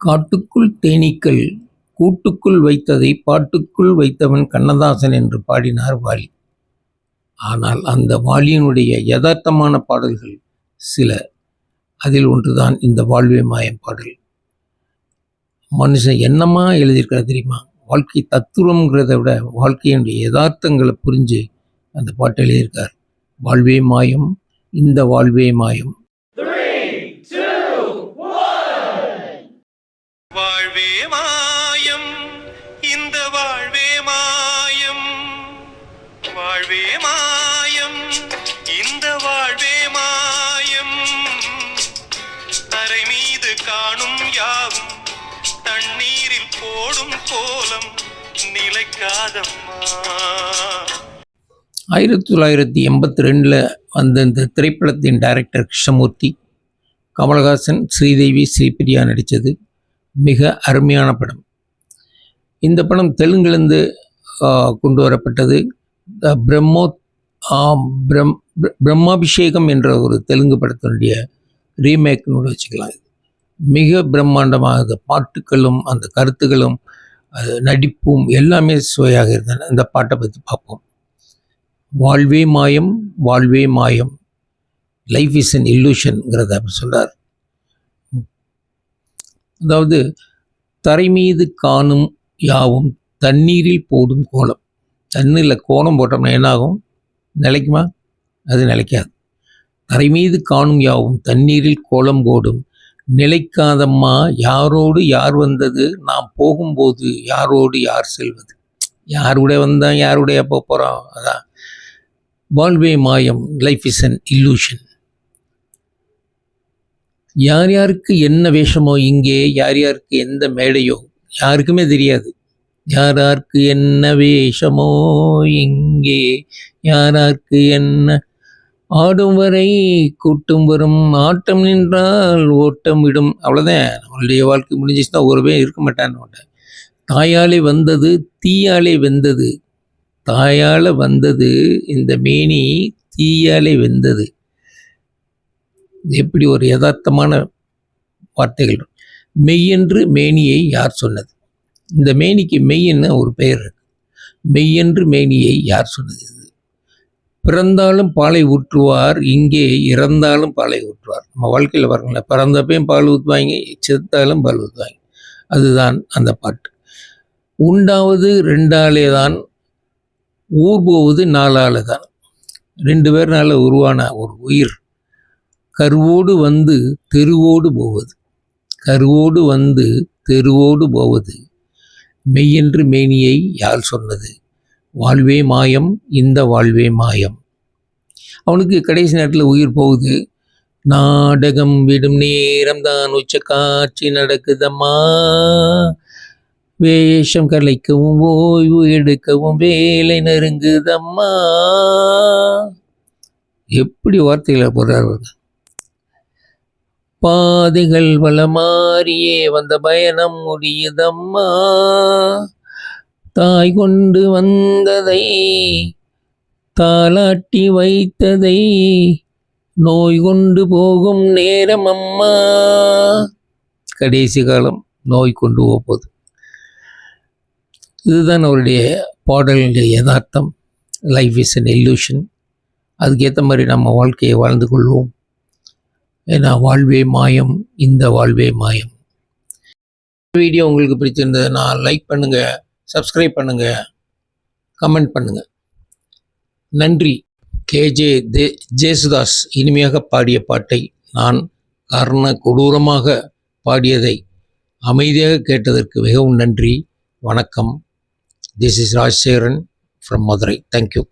காட்டுக்குள் தேனீக்கள் கூட்டுக்குள் வைத்ததை பாட்டுக்குள் வைத்தவன் கண்ணதாசன் என்று பாடினார் வாலி. ஆனால் அந்த வாலியினுடைய யதார்த்தமான பாடல்கள் சில. அதில் ஒன்றுதான் இந்த வாழ்வே மாயம் பாடல். மனுஷன் என்னமா எழுதியிருக்கிறா தெரியுமா? வாழ்க்கை தத்துவங்கிறத விட வாழ்க்கையினுடைய யதார்த்தங்களை புரிஞ்சு அந்த பாட்டு எழுதியிருக்கார். வாழ்வே மாயம் இந்த வாழ்வே மாயம். வாழ்வே மாயம். இந்த வாழ்வே மாயம். வாழ்வே மாயம். இந்த வாழ்வே மாயம். தரை மீது காணும் யாவும் தண்ணீரில் போடும் கோலம் நிலைக்காதம்மா. ஆயிரத்தி தொள்ளாயிரத்தி எண்பத்தி ரெண்டில் வந்த இந்த திரைப்படத்தின் டைரக்டர் கிருஷ்ணமூர்த்தி கமலஹாசன் ஸ்ரீதேவி ஸ்ரீபிரியா நடித்தது. மிக அருமையான படம். இந்த படம் தெலுங்கிலிருந்து கொண்டு வரப்பட்டது த பிரம்மோ பிரம் பிர- பிரம்மாபிஷேகம் என்ற ஒரு தெலுங்கு படத்தினுடைய ரீமேக்னு வச்சுக்கலாம். இது மிக பிரம்மாண்டமாக அந்த பாட்டுகளும் அந்த கருத்துகளும் அது நடிப்பும் எல்லாமே சுவையாக இருந்தன. அந்த பாட்டை பற்றி பார்ப்போம். வாழ்வே மாயம் வாழ்வே மாயம் லைஃப் இஸ் அன் இல்லூஷன்ங்கிறத அப்படி சொல்கிறார் அதாவது தரை மீது காணும் யாவும் தண்ணீரில் போடும் கோலம். தண்ணீரில் கோலம் போட்டோம்னா என்னாகும்? நிலைக்குமா? அது நிலைக்காது. தரை மீது காணும் யாவும் தண்ணீரில் கோலம் போடும். நிலைக்காதம்மா யாரோடு யார் வந்தது? நாம் போகும்போது யாரோடு யார் செல்வது? யாருடைய வந்தால் யாருடைய போக போகிறோம் அதான். வாழ்வே மாயம் லைஃப் இஸ் அன் இல்லூஷன் யார் யாருக்கு என்ன வேஷமோ இங்கே யார் யாருக்கு எந்த மேடையோ யாருக்குமே தெரியாது. யார் யாருக்கு என்ன வேஷமோ இங்கே யார் யாருக்கு என்ன. ஆடும் வரை கூட்டும் வரும் ஆட்டம் நின்றால் ஓட்டம் விடும். அவ்வளோதான் நம்மளுடைய வாழ்க்கை முடிஞ்சிச்சுன்னா ஒருவே இருக்க மாட்டான்னு தாயாலே வந்தது தீயாலே வெந்தது தாயால் வந்தது இந்த மேனி தீயாலே வெந்தது எப்படி ஒரு யதார்த்தமான வார்த்தைகள்? மெய்யென்று மேனியை யார் சொன்னது? இந்த மேனிக்கு மெய்யன்னு ஒரு பெயர் இருக்கு? மெய்யென்று மேனியை யார் சொன்னது இது? பிறந்தாலும் பாலை ஊற்றுவார் இங்கே இறந்தாலும் பாலை ஊற்றுவார். நம்ம வாழ்க்கையில் பாருங்களேன் பிறந்தப்பையும் பால் ஊற்றுவாங்க செத்தாலும் பால் ஊற்றுவாங்க அதுதான் அந்த பாட்டு. உண்டாவது ரெண்டாலே தான் ஊர் போவது நாலால தான் ரெண்டு பேர்னால உருவான ஒரு உயிர். கருவோடு வந்து தெருவோடு போவது. கருவோடு வந்து தெருவோடு போவது. மெய்யென்று மேனியை யார் சொன்னது? வாழ்வே மாயம் இந்த வாழ்வே மாயம். அவனுக்கு கடைசி நேரத்தில் உயிர் போகுது. நாடகம் விடும் நேரம் தான் உச்ச காட்சி நடக்குதம்மா. வேஷம் கலைக்கவும் ஓய்வு எடுக்கவும் வேலை நெருங்குதம்மா. எப்படி வார்த்தைகளை போடுறார் பாதைகள் பாதைகள் வளமாறியே வந்த பயணம் முடியுதம்மா. தாய் கொண்டு வந்ததை தாலாட்டி வைத்ததை நோய் கொண்டு போகும் நேரம் அம்மா. கடைசி காலம் நோய் கொண்டு போகுது இதுதான் அவருடைய பாடலுடைய யதார்த்தம். லைஃப் இஸ் அன் எல்யூஷன் அதுக்கேற்ற மாதிரி நம்ம வாழ்க்கையை வாழ்ந்து கொள்வோம். ஏன்னா வாழ்வே மாயம் இந்த வாழ்வே மாயம். வீடியோ உங்களுக்கு பிடிச்சிருந்ததுன்னா லைக் பண்ணுங்கள் சப்ஸ்கிரைப் பண்ணுங்கள் கமெண்ட் பண்ணுங்கள் நன்றி. கேஜே தே ஜேசுதாஸ் இனிமையாக பாடிய பாட்டை நான் கர்ண கொடூரமாக பாடியதை அமைதியாக கேட்டதற்கு மிகவும் நன்றி. வணக்கம். This is Rajasekaran from Madurai thank you